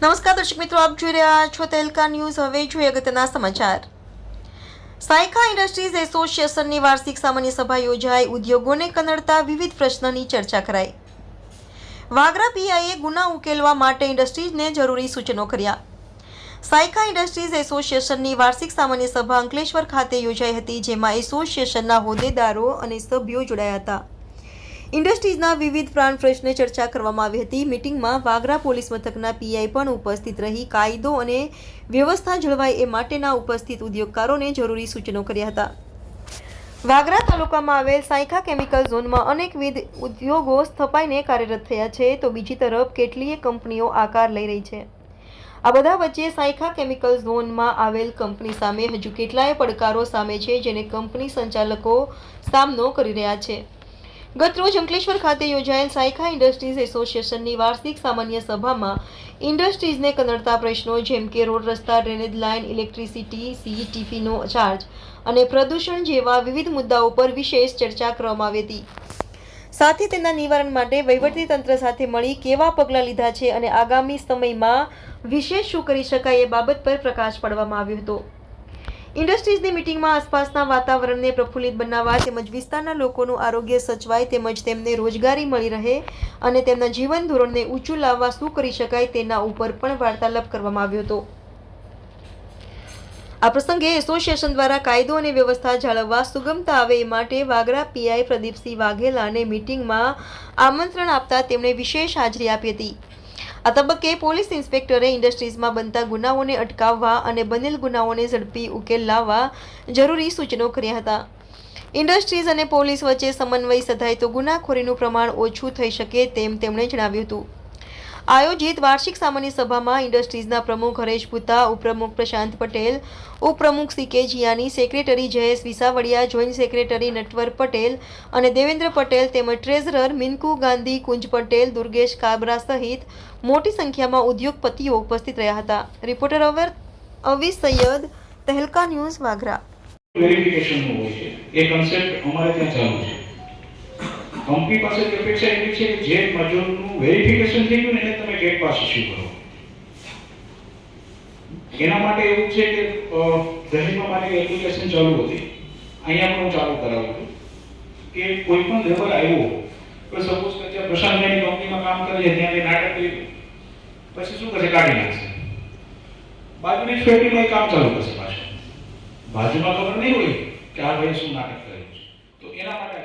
નમસ્કાર દર્શક મિત્રો, આપ જોઈ રહ્યા છો તેલકા ન્યૂઝ. હવે જોઈએ અગત્યના સમાચાર. સાયકા ઇન્ડસ્ટ્રીઝ એસોસિએશનની વાર્ષિક સામાન્ય સભા યોજાઈ. ઉદ્યોગોને કનડતા વિવિધ પ્રશ્નોની ચર્ચા કરાઈ. વાગરા પીઆઈએ ગુના ઉકેલવા માટે ઇન્ડસ્ટ્રીઝને જરૂરી સૂચનો કર્યા. સાયકા ઇન્ડસ્ટ્રીઝ એસોસિએશનની વાર્ષિક સામાન્ય સભા અંકલેશ્વર ખાતે યોજાઈ હતી, જેમાં એસોસિએશનના હોદ્દેદારો અને સભ્યો જોડાયા હતા. ઇન્ડસ્ટ્રીઝના વિવિધ પ્રાણ પ્રશ્ને ચર્ચા કરવામાં આવી હતી. મીટિંગમાં વાગરા પોલીસ મથકના પીઆઈ પણ ઉપસ્થિત રહી. કાયદો અને વ્યવસ્થા જળવાય એ માટેના ઉપસ્થિત ઉદ્યોગકારોને જરૂરી સૂચનો કર્યા હતા. વાગરા તાલુકામાં આવેલ સાયખા કેમિકલ ઝોનમાં અનેકવિધ ઉદ્યોગો સ્થપાઈને કાર્યરત થયા છે. તો બીજી તરફ કેટલીય કંપનીઓ આકાર લઈ રહી છે. આ બધા વચ્ચે સાયખા કેમિકલ ઝોનમાં આવેલ કંપની સામે હજુ કેટલાય પડકારો સામે છે, જેને કંપની સંચાલકો સામનો કરી રહ્યા છે. ગતરોજ અંકલેશ્વર ખાતે યોજાયેલ સાયખા ઇન્ડસ્ટ્રીઝ એસોસિએશનની વાર્ષિક સામાન્ય સભામાં ઇન્ડસ્ટ્રીઝને કનડતા પ્રશ્નો, જેમ કે રોડ રસ્તા, ડ્રેનેજ લાઇન, ઇલેક્ટ્રિસિટી સીઈટીપીનો ચાર્જ અને પ્રદૂષણ જેવા વિવિધ મુદ્દાઓ પર વિશેષ ચર્ચા કરવામાં આવી હતી. સાથે તેના નિવારણ માટે વહીવટી તંત્ર સાથે મળી કેવા પગલાં લીધા છે અને આગામી સમયમાં વિશેષ શું કરી શકાય એ બાબત પર પ્રકાશ પાડવામાં આવ્યો હતો. ઇન્ડસ્ટ્રીઝની મિટિંગમાં આસપાસના વાતાવરણને પ્રફુલ્લિત બનાવવા તેમજ વિસ્તારના લોકોનું આરોગ્ય સચવાય તેમજ તેમને રોજગારી મળી રહે અને તેમના જીવન ધોરણને ઊંચું લાવવા શું કરી શકાય તેના ઉપર પણ વાર્તાલાપ કરવામાં આવ્યો હતો. આ પ્રસંગે એસોસિએશન દ્વારા કાયદો અને વ્યવસ્થા જાળવવા સુગમતા આવે એ માટે વાગરા પીઆઈ પ્રદીપસિંહ વાઘેલાને મિટિંગમાં આમંત્રણ આપતા તેમણે વિશેષ હાજરી આપી હતી. આ તબક્કે પોલીસ ઇન્સ્પેક્ટરે ઇન્ડસ્ટ્રીઝમાં બનતા ગુનાઓને અટકાવવા અને બનેલ ગુનાઓને ઝડપી ઉકેલ લાવવા જરૂરી સૂચનો કર્યા હતા. ઇન્ડસ્ટ્રીઝ અને પોલીસ વચ્ચે સમન્વય સધાય તો ગુનાખોરીનું પ્રમાણ ઓછું થઈ શકે તેમ તેમણે જણાવ્યું હતું. આયોજિત વાર્ષિક સામાન્ય સભામાં ઇન્ડસ્ટ્રીઝના પ્રમુખ હરેશ ભૂતા ઉપપ્રમુખ પ્રશાંત પટેલ, ઉપપ્રમુખ C K Jiyani, secretary Jayesh Visavadiya, joint secretary Natwar Patel અને દેવેન્દ્ર પટેલ તેમજ ટ્રેઝરર મિનકુ ગાંધી, કુંજ પટેલ, દુર્ગેશ કાબરા સહિત મોટી સંખ્યામાં ઉદ્યોગપતિઓ ઉપસ્થિત રહ્યા હતા. Reporter our, Avi Saiyed, Tehelka news Vaghra વેરિફિકેશનનું હોય છે. એ કન્સેપ્ટ અમારે ત્યાં ચાલુ છે. કંપની પાસેથી અપેક્ષા એવી છે કે જે મજૂરનું વેરિફિકેશન થઈ ગયું ને તમે ગેટ પાસ ઇસ્યુ કરો. એના માટે એવું છે કે દહેજમાં મારી એપ્લિકેશન ચાલુ હતી. અહીંયા પણ હું ચાલુ કરાવું છું. કે કોઈ પણ લેબર આવ્યો પણ સપોઝ કે ત્યાં પ્રશાંતભાઈની કંપનીમાં કામ કરે છે, ત્યાં નાટક કરી પછી શું કરશે? કાઢી નાખશે. બાજુની ફેક્ટરીમાં કામ ચાલુ કરશે પાછું. બાજુમાં ખબર નહીં હોય કે આ ભાઈ શું નાટક કર્યું છે. તો એના માટે